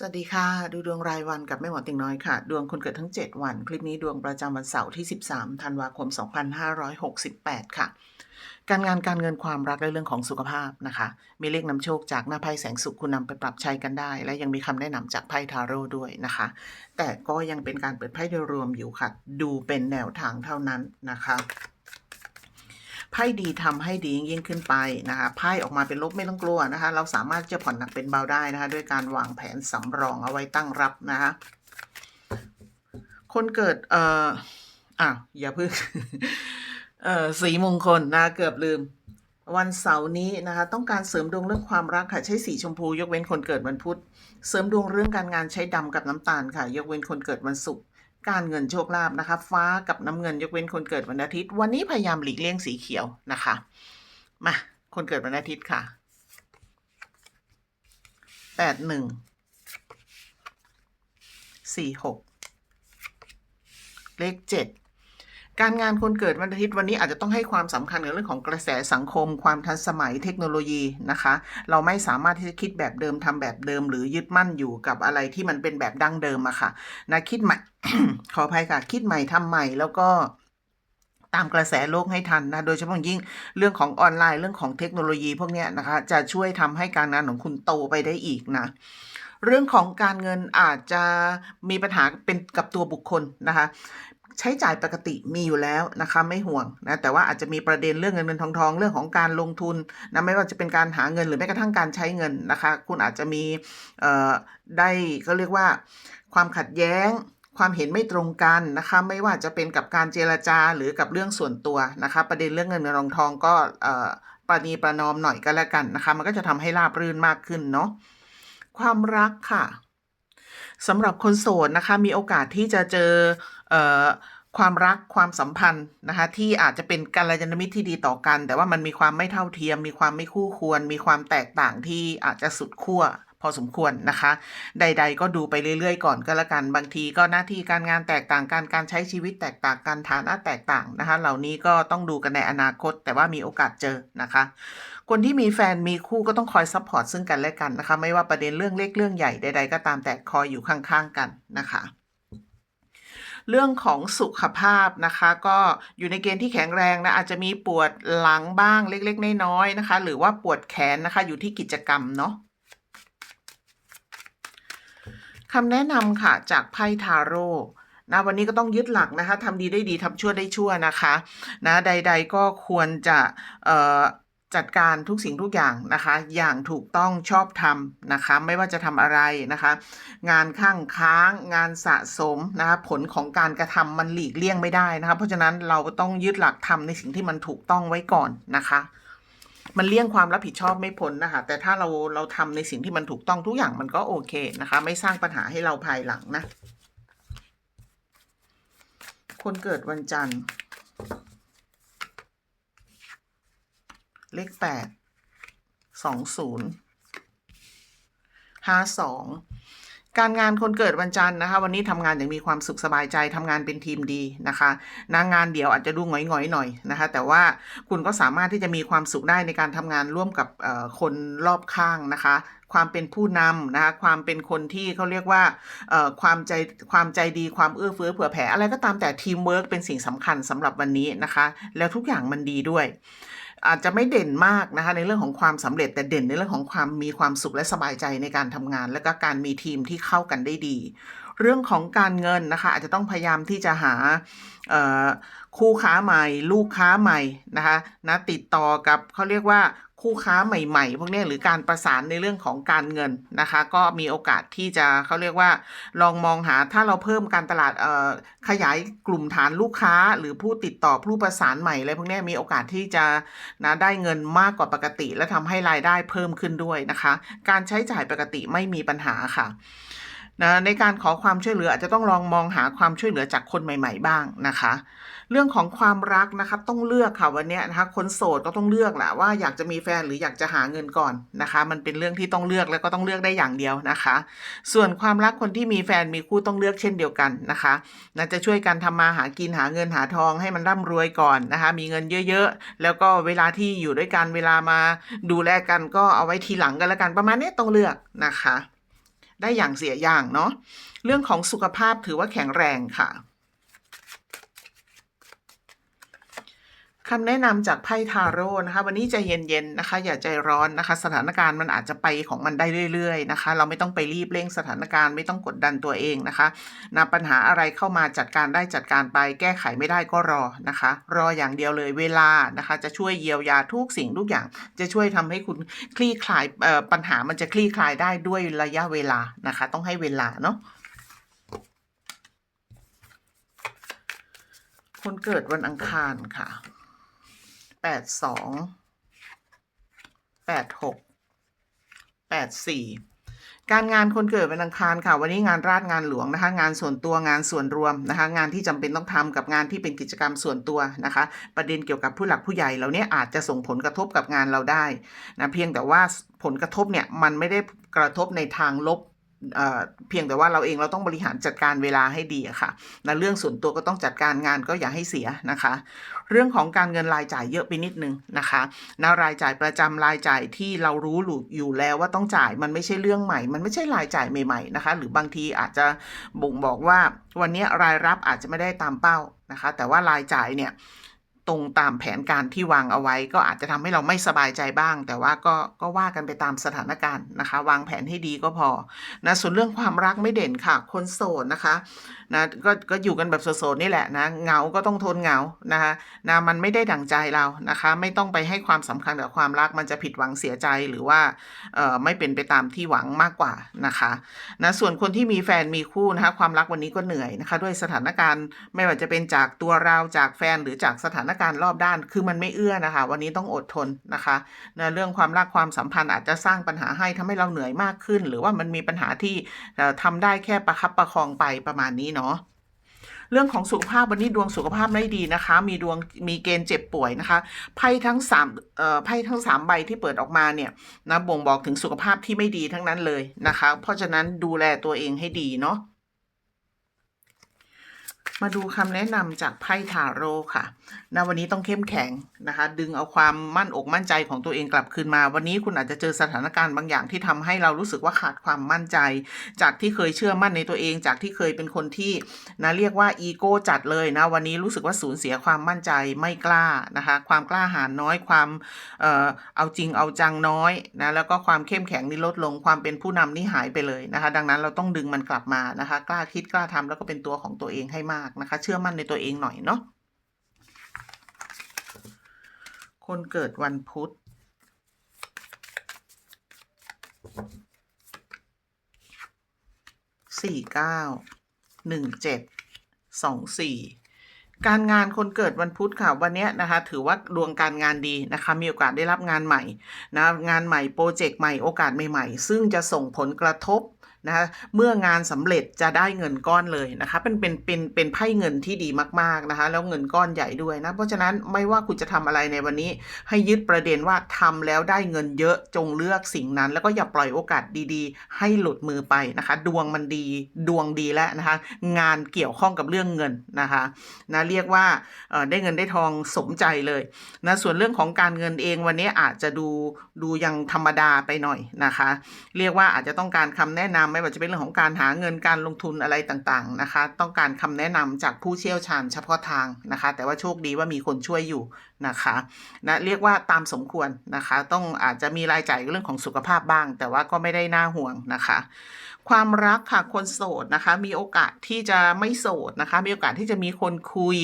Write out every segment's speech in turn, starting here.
สวัสดีค่ะ ดูดวงรายวันกับแม่หมอติงน้อยค่ะ ดวงคนเกิดทั้ง 7 วัน คลิปนี้ดวงประจำวันเสาร์ที่ 13 ธันวาคม 2568 ค่ะ การงานการเงินความรักและเรื่องของสุขภาพนะคะ มีเลขนำโชคจากหน้าไพ่แสงสุขคุณนำไปปรับใช้กันได้ และยังมีคำแนะนำจากไพ่ทาโร่ด้วยนะคะ แต่ก็ยังเป็นการเปิดไพ่โดยรวมอยู่ค่ะ ดูเป็นแนวทางเท่านั้นนะคะ ไพ่ดีทำให้ดียิ่งขึ้นไปนะคะไพ่ออกมาเป็นลบไม่ต้องกลัวนะคะ เราสามารถจะผ่อนหนักเป็นเบาได้นะคะ ด้วยการวางแผนสำรองเอาไว้ตั้งรับนะคะคนเกิดเอ่ออ้าวอย่าเพิ่งเอ่อสีมงคลนะเกือบลืมวันเสาร์นี้นะคะต้องการเสริมดวงเรื่องความรักค่ะใช้สีชมพู ยกเว้นคนเกิดวันพุธ เสริมดวงเรื่องการงานใช้ดำกับน้ำตาลค่ะ ยกเว้นคนเกิดวันศุกร์ การเงินโชคลาภนะคะ ฟ้ากับน้ำเงินยกเว้นคนเกิดวันอาทิตย์ วันนี้พยายามหลีกเลี่ยงสีเขียวนะคะมาคนเกิดวันอาทิตย์ค่ะแปดหนึ่งสี่หกเลขเจ็ด การงานคนเกิดวันอาทิตย์วันนี้อาจจะต้องให้ความสำคัญกับเรื่องของกระแสสังคม ความทันสมัยเทคโนโลยีนะคะ เราไม่สามารถที่จะคิดแบบเดิมทำแบบเดิม หรือยึดมั่นอยู่กับอะไรที่มันเป็นแบบดั้งเดิมอะค่ะนะคิดใหม่ขออภัยค่ะคิดใหม่ทำใหม่แล้วก็ตามกระแสโลกให้ทันนะ โดยเฉพาะอย่างยิ่งเรื่องของออนไลน์เรื่องของเทคโนโลยีพวกนี้นะคะ จะช่วยทำให้การงานของคุณโตไปได้อีกนะ เรื่องของการเงินอาจจะมีปัญหาเป็นกับตัวบุคคลนะคะ ใช้จ่ายปกติมีอยู่แล้วนะคะไม่ห่วงนะแต่ว่าอาจจะมีประเด็นเรื่องเงินเงินทองทองเรื่องของการลงทุนนะไม่ว่าจะเป็นการหาเงินหรือแม้กระทั่งการใช้เงินนะคะ คุณอาจจะมีเอ่อได้ก็เรียกว่าความขัดแย้งความเห็นไม่ตรงกันนะคะไม่ว่าจะเป็นกับการเจรจาหรือกับเรื่องส่วนตัวนะคะ ประเด็นเรื่องเงินเงินทองทองก็เอ่อปรนีประนอมหน่อยก็แล้วกันนะคะ มันก็จะทำให้ราบรื่นมากขึ้นเนาะความรักค่ะสำหรับคนโสดนะคะมีโอกาสที่จะเจอ ความรักความสัมพันธ์นะคะที่อาจจะเป็นกัลยาณมิตรที่ดีต่อกัน แต่ว่ามันมีความไม่เท่าเทียม มีความไม่คู่ควร มีความแตกต่างที่อาจจะสุดขั้วพอสมควรนะคะ ใด ๆ ก็ดูไปเรื่อย ๆ ก่อนก็แล้วกัน บางทีก็หน้าที่การงานแตกต่างกัน การใช้ชีวิตแตกต่างกัน ฐานะแตกต่างนะคะ เหล่านี้ก็ต้องดูกันในอนาคต แต่ว่ามีโอกาสเจอนะคะ คนที่มีแฟนมีคู่ก็ต้องคอยซัพพอร์ตซึ่งกันและกันนะคะ ไม่ว่าประเด็นเรื่องเล็กเรื่องใหญ่ใด ๆ ก็ตามแต่คอยอยู่ข้างๆกันนะคะ เรื่องของสุขภาพนะคะ ก็อยู่ในเกณฑ์ที่แข็งแรงนะอาจจะมีปวดหลังบ้างเล็กๆน้อยๆนะคะ หรือว่าปวดแขนนะคะ อยู่ที่กิจกรรมเนาะคำแนะนำค่ะจากไพ่ทาโร่นะวันนี้ก็ต้องยึดหลักนะคะทำดีได้ดีทำชั่วได้ชั่วนะคะ นะใด ๆ ก็ควรจะเอ่อ จัดการทุกสิ่งทุกอย่างนะคะ อย่างถูกต้องชอบธรรมนะคะ ไม่ว่าจะทำอะไรนะคะ งานข้างค้าง งานสะสมนะคะ ผลของการกระทำมันหลีกเลี่ยงไม่ได้นะคะ เพราะฉะนั้นเราต้องยึดหลักทำในสิ่งที่มันถูกต้องไว้ก่อนนะคะ มันเลี่ยงความรับผิดชอบไม่พ้นนะคะ แต่ถ้าเราเราทำในสิ่งที่มันถูกต้องทุกอย่างมันก็โอเคนะคะ ไม่สร้างปัญหาให้เราภายหลังนะ คนเกิดวันจันทร์ เลขแปดสองศูนย์ห้าสองการงานคนเกิดวันจันทร์นะคะ วันนี้ทำงานอย่างมีความสุขสบายใจทำงานเป็นทีมดีนะคะนางงานเดียวอาจจะดูหงอยๆหน่อยนะคะ แต่ว่าคุณก็สามารถที่จะมีความสุขได้ในการทำงานร่วมกับคนรอบข้างนะคะ ความเป็นผู้นำนะคะความเป็นคนที่เขาเรียกว่าความใจความใจดีความเอื้อเฟื้อเผื่อแผ่อะไรก็ตามแต่ทีมเวิร์กเป็นสิ่งสำคัญสำหรับวันนี้นะคะ แล้วทุกอย่างมันดีด้วย อาจจะไม่เด่นมากนะคะในเรื่องของความสำเร็จแต่เด่นในเรื่องของความมีความสุขและสบายใจในการทำงาน และก็การมีทีมที่เข้ากันได้ดี เรื่องของการเงินนะคะอาจจะต้องพยายามที่จะหา คู่ค้าใหม่ ลูกค้าใหม่นะคะนะติดต่อกับเขาเรียกว่าคู่ค้าใหม่ ๆ พวกนี้หรือการประสานในเรื่องของการเงินนะคะ ก็มีโอกาสที่จะเขาเรียกว่า ลองมองหาถ้าเราเพิ่มการตลาดขยายกลุ่มฐานลูกค้า หรือผู้ติดต่อผู้ประสานใหม่อะไรพวกนี้มีโอกาสที่จะนะได้เงินมากกว่าปกติ และทำให้รายได้เพิ่มขึ้นด้วยนะคะ การใช้จ่ายปกติไม่มีปัญหาค่ะนะในการขอความช่วยเหลืออาจจะต้องลองมองหาความช่วยเหลือจากคนใหม่ ๆ บ้างนะคะ เรื่องของความรักนะคะต้องเลือกค่ะวันนี้นะคะคนโสดก็ต้องเลือกแหละว่าอยากจะมีแฟนหรืออยากจะหาเงินก่อนนะคะ มันเป็นเรื่องที่ต้องเลือกแล้วก็ต้องเลือกได้อย่างเดียวนะคะ ส่วนความรักคนที่มีแฟนมีคู่ต้องเลือกเช่นเดียวกันนะคะนะจะช่วยกันทำมาหากินหาเงินหาทองให้มันร่ำรวยก่อนนะคะ มีเงินเยอะๆ แล้วก็เวลาที่อยู่ด้วยกันเวลามาดูแลกันก็เอาไว้ทีหลังกันแล้วกันประมาณนี้ต้องเลือกนะคะ ได้อย่างเสียอย่างเนาะเรื่องของสุขภาพถือว่าแข็งแรงค่ะ คำแนะนำจากไพ่ทาโร่นะคะ วันนี้ใจเย็นๆนะคะ อย่าใจร้อนนะคะ สถานการณ์มันอาจจะไปของมันได้เรื่อยๆนะคะ เราไม่ต้องไปรีบเร่งสถานการณ์ไม่ต้องกดดันตัวเองนะคะนะปัญหาอะไรเข้ามาจัดการได้จัดการไป แก้ไขไม่ได้ก็รอนะคะ รออย่างเดียวเลยเวลานะคะ จะช่วยเยียวยาทุกสิ่งทุกอย่าง จะช่วยทำให้คุณคลี่คลายปัญหามันจะคลี่คลายได้ด้วยระยะเวลานะคะ ต้องให้เวลาเนาะคนเกิดวันอังคารค่ะ แปดสองแปดหกแปดสี่การงานคนเกิดวันอังคารค่ะ วันนี้งานราชงานหลวงนะคะ งานส่วนตัวงานส่วนรวมนะคะ งานที่จำเป็นต้องทำกับงานที่เป็นกิจกรรมส่วนตัวนะคะ ประเด็นเกี่ยวกับผู้หลักผู้ใหญ่เหล่านี้อาจจะส่งผลกระทบกับงานเราได้นะเพียงแต่ว่าผลกระทบเนี่ยมันไม่ได้กระทบในทางลบ เพียงแต่ว่าเราเองเราต้องบริหารจัดการเวลาให้ดีค่ะนะเรื่องส่วนตัวก็ต้องจัดการงานก็อย่าให้เสียนะคะ เรื่องของการเงินรายจ่ายเยอะไปนิดนึงนะคะนะรายจ่ายประจำรายจ่ายที่เรารู้อยู่แล้วว่าต้องจ่ายมันไม่ใช่เรื่องใหม่ มันไม่ใช่รายจ่ายใหม่ๆนะคะ หรือบางทีอาจจะบ่งบอกว่าวันนี้รายรับอาจจะไม่ได้ตามเป้านะคะ แต่ว่ารายจ่ายเนี่ย ตรงตามแผนการที่วางเอาไว้ ก็อาจจะทำให้เราไม่สบายใจบ้าง แต่ว่าก็ก็ว่ากันไปตามสถานการณ์นะคะ วางแผนให้ดีก็พอนะส่วนเรื่องความรักไม่เด่นค่ะ คนโสดนะคะนะก็ก็อยู่กันแบบโสดๆนี่แหละนะเหงาก็ต้องทนเหงานะคะนะมันไม่ได้ดั่งใจเรานะคะ ไม่ต้องไปให้ความสำคัญกับความรักมันจะผิดหวังเสียใจหรือว่าเอ่อไม่เป็นไปตามที่หวังมากกว่านะคะนะส่วนคนที่มีแฟนมีคู่นะคะความรักวันนี้ก็เหนื่อยนะคะ ด้วยสถานการณ์ไม่ว่าจะเป็นจากตัวเราจากแฟนหรือจากสถานการณ์รอบด้าน คือมันไม่เอื้อนะคะ วันนี้ต้องอดทนนะคะนะเรื่องความรักความสัมพันธ์อาจจะสร้างปัญหาให้ทำให้เราเหนื่อยมากขึ้น หรือว่ามันมีปัญหาที่เอ่อทำได้แค่ประคับประคองไปประมาณนี้เนาะเรื่องของสุขภาพวันนี้ดวงสุขภาพไม่ดีนะคะ มีดวงมีเกณฑ์เจ็บป่วยนะคะไพ่ทั้งสามไพ่ทั้งสามใบที่เปิดออกมาเนี่ยนะบ่งบอกถึงสุขภาพที่ไม่ดีทั้งนั้นเลยนะคะ เพราะฉะนั้นดูแลตัวเองให้ดีเนาะมาดูคำแนะนำจากไพ่ทาโร่ค่ะนะวันนี้ต้องเข้มแข็งนะคะ ดึงเอาความมั่นอกมั่นใจของตัวเองกลับคืนมา วันนี้คุณอาจจะเจอสถานการณ์บางอย่างที่ทำให้เรารู้สึกว่าขาดความมั่นใจ จากที่เคยเชื่อมั่นในตัวเอง จากที่เคยเป็นคนที่นะเรียกว่าอีโก้จัดเลยนะวันนี้รู้สึกว่าสูญเสียความมั่นใจไม่กล้านะคะ ความกล้าหาญน้อยความเอ่อเอาจริงเอาจังน้อยนะแล้วก็ความเข้มแข็งนี่ลดลงความเป็นผู้นำนี่หายไปเลยนะคะ ดังนั้นเราต้องดึงมันกลับมานะคะ กล้าคิดกล้าทำแล้วก็เป็นตัวของตัวเองให้มากนะคะ เชื่อมั่นในตัวเองหน่อยเนาะ คนเกิดวันพุธ สี่เก้า หนึ่งเจ็ด สองสี่ การงานคนเกิดวันพุธค่ะ วันนี้นะคะ ถือว่าดวงการงานดีนะคะ มีโอกาสได้รับงานใหม่นะ งานใหม่โปรเจกต์ใหม่โอกาสใหม่ ๆ ซึ่งจะส่งผลกระทบ นะคะเมื่องานสำเร็จจะได้เงินก้อนเลยนะคะเป็นเป็นเป็นเป็นไพ่เงินที่ดีมากๆนะคะแล้วเงินก้อนใหญ่ด้วยนะเพราะฉะนั้นไม่ว่าคุณจะทำอะไรในวันนี้ ให้ยึดประเด็นว่าทำแล้วได้เงินเยอะจงเลือกสิ่งนั้น แล้วก็อย่าปล่อยโอกาสดีๆ ให้หลุดมือไปนะคะ ดวงมันดีดวงดีแล้วนะคะงานเกี่ยวข้องกับเรื่องเงินนะคะนะเรียกว่าได้เงินได้ทองสมใจเลยนะส่วนเรื่องของการเงินเองวันนี้อาจจะดูดูยังธรรมดาไปหน่อยนะคะ เรียกว่าอาจจะต้องการคำแนะนำไม่ว่าจะเป็นเรื่องของการหาเงินการลงทุนอะไรต่างๆนะคะ ต้องการคำแนะนำจากผู้เชี่ยวชาญเฉพาะทางนะคะ แต่ว่าโชคดีว่ามีคนช่วยอยู่นะคะนะเรียกว่าตามสมควรนะคะ ต้องอาจจะมีรายจ่ายเรื่องของสุขภาพบ้าง แต่ว่าก็ไม่ได้น่าห่วงนะคะ ความรักค่ะคนโสดนะคะ มีโอกาสที่จะไม่โสดนะคะ มีโอกาสที่จะมีคนคุย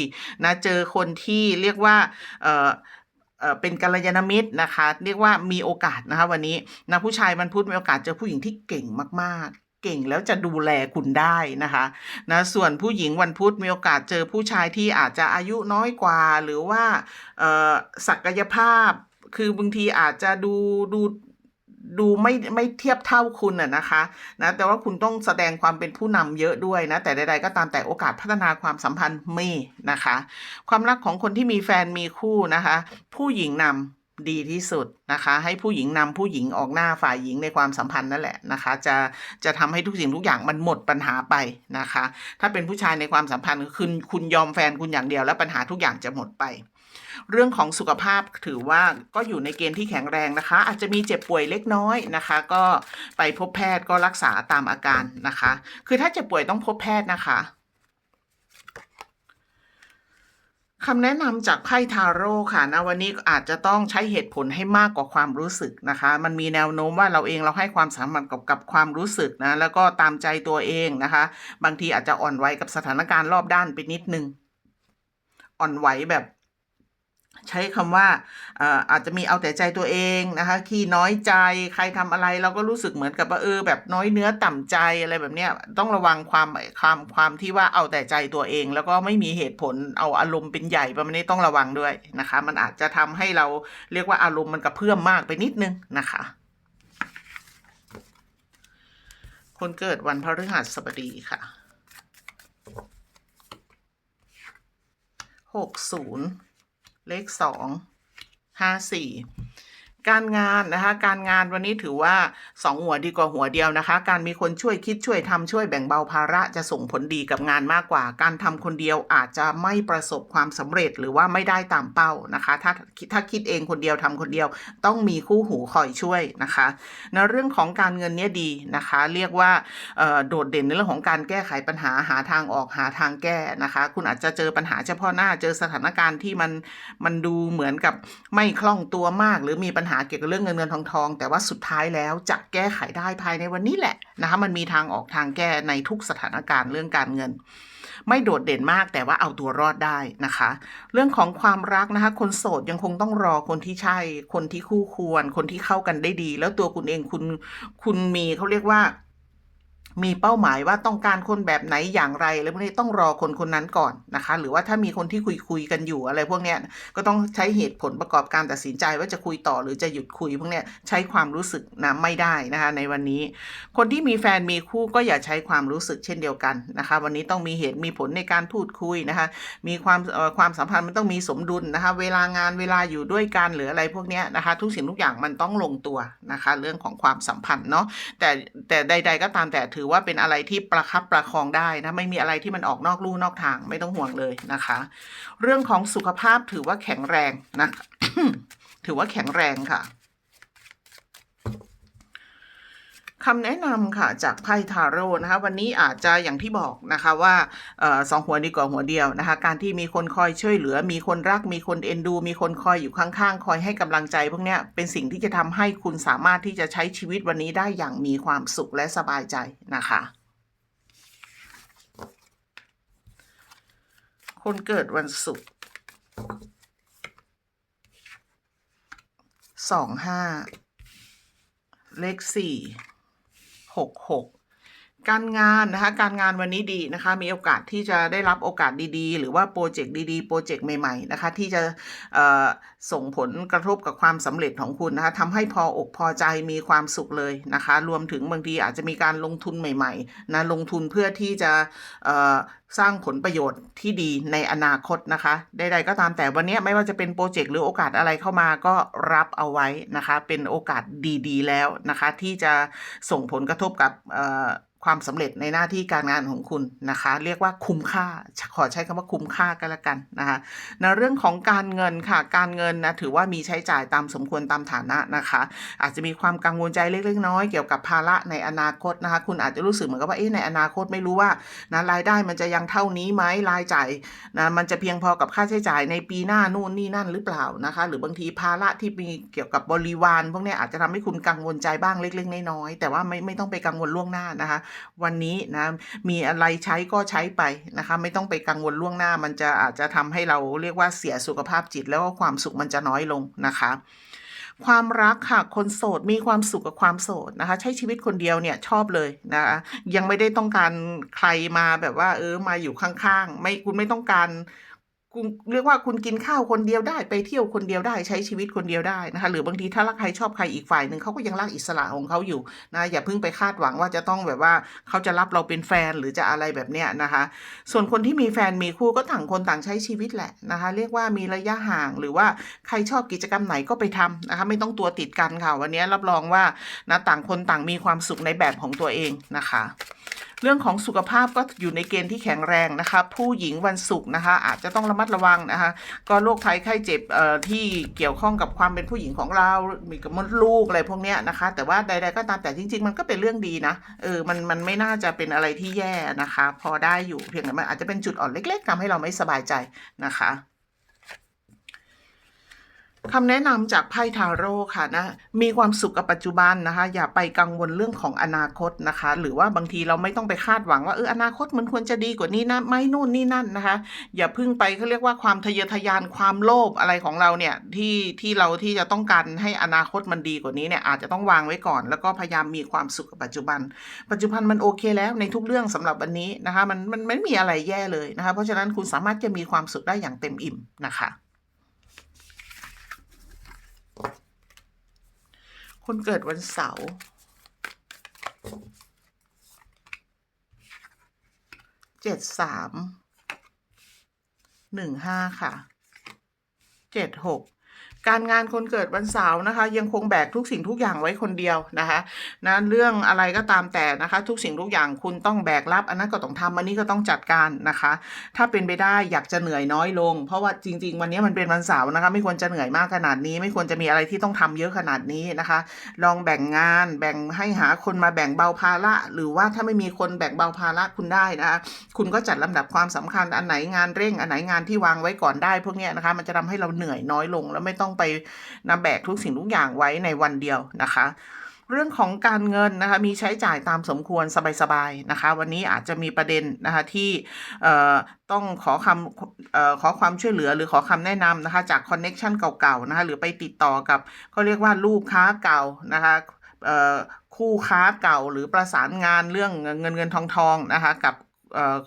นะเจอคนที่เรียกว่าเอ่อ เป็นกัลยาณมิตรนะคะ เรียกว่ามีโอกาสนะคะวันนี้นะผู้ชายมันพูดมีโอกาสเจอผู้หญิงที่เก่งมากๆเก่งแล้วจะดูแลคุณได้นะคะนะส่วนผู้หญิงวันพุธมีโอกาสเจอผู้ชายที่อาจจะอายุน้อยกว่า หรือว่าศักยภาพคือบางทีอาจจะดูดู ดูไม่ไม่เทียบเท่าคุณอะนะคะนะแต่ว่าคุณต้องแสดงความเป็นผู้นำเยอะด้วยนะ แต่ใดๆก็ตามแต่โอกาสพัฒนาความสัมพันธ์มีนะคะ ความรักของคนที่มีแฟนมีคู่นะคะ ผู้หญิงนำดีที่สุดนะคะ ให้ผู้หญิงนำผู้หญิงออกหน้าฝ่ายหญิงในความสัมพันธ์นั่นแหละนะคะ จะจะทำให้ทุกสิ่งทุกอย่างมันหมดปัญหาไปนะคะ ถ้าเป็นผู้ชายในความสัมพันธ์คือคุณคุณยอมแฟนคุณอย่างเดียวแล้วปัญหาทุกอย่างจะหมดไป เรื่องของสุขภาพถือว่าก็อยู่ในเกณฑ์ที่แข็งแรงนะคะ อาจจะมีเจ็บป่วยเล็กน้อยนะคะ ก็ไปพบแพทย์ก็รักษาตามอาการนะคะ คือถ้าเจ็บป่วยต้องพบแพทย์นะคะคำแนะนำจากไพ่ทาโร่ค่ะนะวันนี้อาจจะต้องใช้เหตุผลให้มากกว่าความรู้สึกนะคะ มันมีแนวโน้มว่าเราเองเราให้ความสำคัญกับกับความรู้สึกนะ แล้วก็ตามใจตัวเองนะคะ บางทีอาจจะอ่อนไหวกับสถานการณ์รอบด้านไปนิดนึง อ่อนไหวแบบ ใช้คำว่าเอ่ออาจจะมีเอาแต่ใจตัวเองนะคะขี้น้อยใจใครทำอะไรเราก็รู้สึกเหมือนกับว่าเออแบบน้อยเนื้อต่ำใจอะไรแบบเนี้ยต้องระวังความความความที่ว่าเอาแต่ใจตัวเอง แล้วก็ไม่มีเหตุผลเอาอารมณ์เป็นใหญ่ประมาณนี้ต้องระวังด้วยนะคะ มันอาจจะทำให้เราเรียกว่าอารมณ์มันกระเพื่อมมากไปนิดนึงนะคะ คนเกิดวันพฤหัสบดีค่ะหกศูนย์ เลขสองห้าสี่ การงานนะคะ การงานวันนี้ถือว่าสองหัวดีกว่าหัวเดียวนะคะ การมีคนช่วยคิดช่วยทำช่วยแบ่งเบาภาระจะส่งผลดีกับงานมากกว่า การทำคนเดียวอาจจะไม่ประสบความสำเร็จหรือว่าไม่ได้ตามเป้านะคะ ถ้าถ้าคิดเองคนเดียวทำคนเดียว ต้องมีคู่หูคอยช่วยนะคะในเรื่องของการเงินเนี่ยดีนะคะ เรียกว่าโดดเด่นในเรื่องของการแก้ไขปัญหาหาทางออกหาทางแก้นะคะ คุณอาจจะเจอปัญหาเฉพาะหน้าเจอสถานการณ์ที่มันมันดูเหมือนกับไม่คล่องตัวมากหรือมีปัญหาเกี่ยวกับเรื่องเงินเงินทองทอง แต่ว่าสุดท้ายแล้วจะแก้ไขได้ภายในวันนี้แหละนะคะมันมีทางออกทางแก้ในทุกสถานการณ์เรื่องการเงิน ไม่โดดเด่นมากแต่ว่าเอาตัวรอดได้นะคะ เรื่องของความรักนะคะ คนโสดยังคงต้องรอคนที่ใช่ คนที่คู่ควร คนที่เข้ากันได้ดี แล้วตัวคุณเองคุณคุณมีเขาเรียกว่า มีเป้าหมายว่าต้องการคนแบบไหนอย่างไรแล้วพวกนี้ต้องรอคนคนนั้นก่อนนะคะ หรือว่าถ้ามีคนที่คุยคุยกันอยู่อะไรพวกเนี้ยก็ต้องใช้เหตุผลประกอบการตัดสินใจว่าจะคุยต่อหรือจะหยุดคุยพวกเนี้ยใช้ความรู้สึกนะไม่ได้นะคะ ในวันนี้ คนที่มีแฟนมีคู่ก็อย่าใช้ความรู้สึกเช่นเดียวกันนะคะ วันนี้ต้องมีเหตุมีผลในการพูดคุยนะคะ มีความความสัมพันธ์มันต้องมีสมดุลนะคะ เวลางานเวลาอยู่ด้วยกันหรืออะไรพวกเนี้ยนะคะ ทุกสิ่งทุกอย่างมันต้องลงตัวนะคะ เรื่องของความสัมพันธ์เนาะแต่แต่ใด ๆ ก็ตามแต่ถืออว่าเป็นอะไรที่ประคับประคองได้นะ ไม่มีอะไรที่มันออกนอกลู่นอกทางไม่ต้องห่วงเลยนะคะ เรื่องของสุขภาพถือว่าแข็งแรงนะถือว่าแข็งแรงค่ะ คำแนะนำค่ะจากไพ่ทาโร่นะคะ วันนี้อาจจะอย่างที่บอกนะคะว่าออสองหัวดีกว่าหัวเดียวนะคะ การที่มีคนคอยช่วยเหลือ มีคนรัก มีคนเอ็นดู มีคนคอยอยู่ข้างๆ คอยให้กำลังใจพวกเนี้ยเป็นสิ่งที่จะทำให้คุณสามารถที่จะใช้ชีวิตวันนี้ได้อย่างมีความสุขและสบายใจนะคะคนเกิดวันศุกร์สองห้า เลขสี่ ห การงานนะคะการงานวันนี้ดีนะคะมีโอกาสที่จะได้รับโอกาสดีๆ หรือว่าโปรเจกต์ดีๆโปรเจกต์ใหม่ๆนะคะที่จะส่งผลกระทบกับความสำเร็จของคุณนะคะทำให้พออกพอใจมีความสุขเลยนะคะ รวมถึงบางทีอาจจะมีการลงทุนใหม่ๆนะลงทุนเพื่อที่จะสร้างผลประโยชน์ที่ดีในอนาคตนะคะใดๆก็ตามแต่วันนี้ไม่ว่าจะเป็นโปรเจกต์หรือโอกาสอะไรเข้ามาก็รับเอาไว้นะคะ เป็นโอกาสดีๆ แล้วนะคะ ที่จะส่งผลกระทบกับ ความสำเร็จในหน้าที่การงานของคุณนะคะ เรียกว่าคุ้มค่า ขอใช้คำว่าคุ้มค่าก็แล้วกันนะคะในเรื่องของการเงินค่ะ การเงินนะถือว่ามีใช้จ่ายตามสมควรตามฐานะนะคะ อาจจะมีความกังวลใจเล็กๆน้อยเกี่ยวกับภาระในอนาคตนะคะ คุณอาจจะรู้สึกเหมือนกับว่าเอ๊ะในอนาคตไม่รู้ว่านะรายได้มันจะยังเท่านี้ไหมรายจ่ายนะมันจะเพียงพอกับค่าใช้จ่ายในปีหน้านู่นนี่นั่นหรือเปล่านะคะ หรือบางทีภาระที่มีเกี่ยวกับบริวารพวกนี้อาจจะทำให้คุณกังวลใจบ้างเล็ก ๆ น้อยๆแต่ว่าไม่ไม่ต้องไปกังวลล่วงหน้านะคะวันนี้นะมีอะไรใช้ก็ใช้ไปนะคะไม่ต้องไปกังวลล่วงหน้า มันจะอาจจะทำให้เราเรียกว่าเสียสุขภาพจิตแล้วก็ความสุขมันจะน้อยลงนะคะความรักค่ะ คนโสดมีความสุขกับความโสดนะคะ ใช้ชีวิตคนเดียวเนี่ยชอบเลยนะคะยังไม่ได้ต้องการใครมาแบบว่า เออมาอยู่ข้างๆ ไม่คุณไม่ต้องการ คุณเรียกว่าคุณกินข้าวคนเดียวได้ไปเที่ยวคนเดียวได้ใช้ชีวิตคนเดียวได้นะคะ หรือบางทีถ้ารักใครชอบใครอีกฝ่ายหนึ่งเขาก็ยังรักอิสระของเขาอยู่นะอย่าเพิ่งไปคาดหวังว่าจะต้องแบบว่าเขาจะรับเราเป็นแฟนหรือจะอะไรแบบเนี้ยนะคะ ส่วนคนที่มีแฟนมีคู่ก็ต่างคนต่างใช้ชีวิตแหละนะคะ เรียกว่ามีระยะห่างหรือว่าใครชอบกิจกรรมไหนก็ไปทำนะคะ ไม่ต้องตัวติดกันค่ะวันนี้รับรองว่านะต่างคนต่างมีความสุขในแบบของตัวเองนะคะ เรื่องของสุขภาพก็อยู่ในเกณฑ์ที่แข็งแรงนะคะผู้หญิงวันศุกร์นะคะอาจจะต้องระมัดระวังนะคะก็โรคภัยไข้เจ็บที่เกี่ยวข้องกับความเป็นผู้หญิงของเรามีกับมดลูกอะไรพวกเนี้ยนะคะ แต่ว่าใด ๆก็ตามแต่จริง ๆ มันก็เป็นเรื่องดีนะเออมันมันไม่น่าจะเป็นอะไรที่แย่นะคะ พอได้อยู่เพียงแต่มันอาจจะเป็นจุดอ่อนเล็ก ๆทำให้เราไม่สบายใจนะคะ คำแนะนำจากไพ่ทาโร่ค่ะนะ มีความสุขกับปัจจุบันนะคะ อย่าไปกังวลเรื่องของอนาคตนะคะ หรือว่าบางทีเราไม่ต้องไปคาดหวังว่าเอออนาคตมันควรจะดีกว่านี้นะไม่นู่นนี่นั่นนะคะ อย่าพึ่งไปเขาเรียกว่าความทะเยอทะยานความโลภอะไรของเราเนี่ยที่ที่เราที่จะต้องการให้อนาคตมันดีกว่านี้เนี่ยอาจจะต้องวางไว้ก่อน แล้วก็พยายามมีความสุขกับปัจจุบัน ปัจจุบันมันโอเคแล้วในทุกเรื่องสำหรับวันนี้นะคะ มันมันไม่มีอะไรแย่เลยนะคะ เพราะฉะนั้นคุณสามารถจะมีความสุขได้อย่างเต็มอิ่มนะคะ คนเกิดวันเสาร์เจ็ดสามหนึ่งห้าค่ะเจ็ดหก การงานคนเกิดวันเสาร์นะคะ ยังคงแบกทุกสิ่งทุกอย่างไว้คนเดียวนะคะนะเรื่องอะไรก็ตามแต่นะคะ ทุกสิ่งทุกอย่างคุณต้องแบกรับ อันนั้นก็ต้องทำอันนี้ก็ต้องจัดการนะคะ ถ้าเป็นไปได้อยากจะเหนื่อยน้อยลง เพราะว่าจริง ๆ วันนี้มันเป็นวันเสาร์นะคะ ไม่ควรจะเหนื่อยมากขนาดนี้ ไม่ควรจะมีอะไรที่ต้องทำเยอะขนาดนี้นะคะ ลองแบ่งงานแบ่งให้หาคนมาแบ่งเบาภาระหรือว่าถ้าไม่มีคนแบ่งเบาภาระคุณได้นะคะคุณก็จัดลำดับความสำคัญอันไหนงานเร่งอันไหนงานที่วางไว้ก่อนได้ พวกนี้นะคะ มันจะทำให้เราเหนื่อยน้อยลงแล้วไม่ต้องไปนำแบกทุกสิ่งทุกอย่างไว้ในวันเดียวนะคะ เรื่องของการเงินนะคะมีใช้จ่ายตามสมควรสบายๆนะคะ วันนี้อาจจะมีประเด็นนะคะที่เอ่อต้องขอคำออขอความช่วยเหลือหรือขอคำแนะนำนะคะจากคอนเน็ชันเก่าๆนะคะหรือไปติดต่อกับเขาเรียกว่าลูกค้าเก่านะคะคู่ค้าเก่าหรือประสานงานเรื่องเงินเงินทองทองนะคะ กับ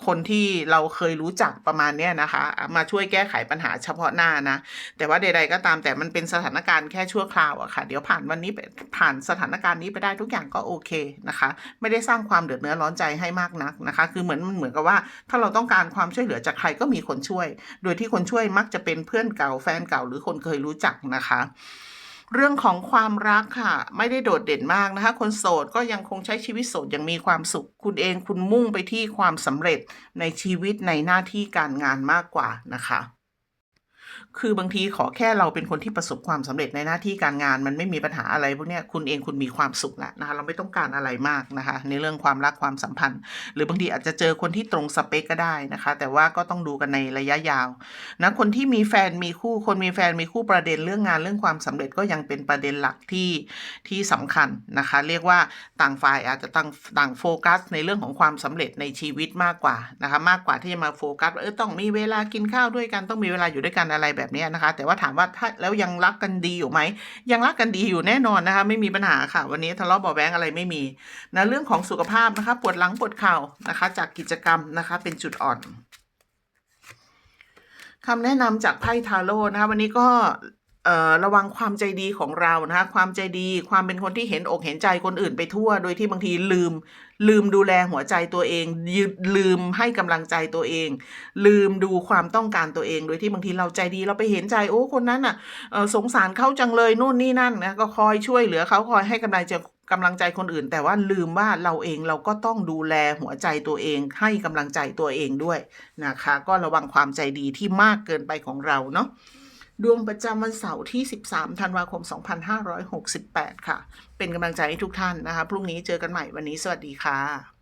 คนที่เราเคยรู้จักประมาณเนี้ยนะคะ มาช่วยแก้ไขปัญหาเฉพาะหน้านะ แต่ว่าใด ๆ ก็ตามแต่มันเป็นสถานการณ์แค่ชั่วคราวอะค่ะ เดี๋ยวผ่านวันนี้ไปผ่านสถานการณ์นี้ไปได้ทุกอย่างก็โอเคนะคะ ไม่ได้สร้างความเดือดเนื้อร้อนใจให้มากนักนะคะ คือเหมือนมันเหมือนกับว่า ถ้าเราต้องการความช่วยเหลือจากใครก็มีคนช่วย โดยที่คนช่วยมักจะเป็นเพื่อนเก่าแฟนเก่าหรือคนเคยรู้จักนะคะ เรื่องของความรักค่ะ ไม่ได้โดดเด่นมากนะคะ คนโสดก็ยังคงใช้ชีวิตโสดอย่างมีความสุข คุณเองคุณมุ่งไปที่ความสำเร็จในชีวิตในหน้าที่การงานมากกว่านะคะ คือบางทีขอแค่เราเป็นคนที่ประสบความสำเร็จในหน้าที่การงาน มันไม่มีปัญหาอะไรพวกเนี้ยคุณเองคุณมีความสุขแล้วนะคะเราไม่ต้องการอะไรมากนะคะ ในเรื่องความรักความสัมพันธ์ หรือบางทีอาจจะเจอคนที่ตรงสเปคก็ได้นะคะ แต่ว่าก็ต้องดูกันในระยะยาวนะคนที่มีแฟนมีคู่คนมีแฟนมีคู่ประเด็นเรื่องงานเรื่องความสำเร็จก็ยังเป็นประเด็นหลักที่ที่สำคัญนะคะ เรียกว่าต่างฝ่ายอาจจะต่างต่างโฟกัส ในเรื่องของความสำเร็จในชีวิตมากกว่านะคะ มากกว่าที่จะมาโฟกัสว่าเออต้องมีเวลากินข้าวด้วยกันต้องมีเวลาอยู่ด้วยกันอะไรแบบเนี้นะคะ แต่ว่าถามว่าถ้าแล้วยังรักกันดีอยู่ไหมยังรักกันดีอยู่แน่นอนนะคะ ไม่มีปัญหาค่ะ วันนี้ทะเลาะเบาะแว้งอะไรไม่มีนะเรื่องของสุขภาพนะคะ ปวดหลังปวดเข่านะคะ จากกิจกรรมนะคะ เป็นจุดอ่อนคำแนะนำจากไพ่ทาโร่นะคะ วันนี้ก็ ระวังความใจดีของเรานะคะความใจดีความเป็นคนที่เห็นอกเห็นใจคนอื่นไปทั่ว โดยที่บางทีลืม ลืมดูแลหัวใจตัวเองยืลืมให้กำลังใจตัวเอง ลืมดูความต้องการตัวเอง โดยที่บางทีเราใจดีเราไปเห็นใจโอ้คนนั้นอะสงสารเขาจังเลยนู่นนี่นั่นนะก็คอยช่วยเหลือเขาคอยให้กำลังใจกำลังใจคนอื่น แต่ว่าลืมว่าเราเองเราก็ต้องดูแลหัวใจตัวเอง ให้กำลังใจตัวเองด้วยนะคะ ก็ระวังความใจดีที่มากเกินไปของเราเนาะ ดวงประจำวันเสาร์ที่ 13 ธันวาคม 2568 ค่ะ เป็นกำลังใจให้ทุกท่านนะคะ พรุ่งนี้เจอกันใหม่วันนี้สวัสดีค่ะ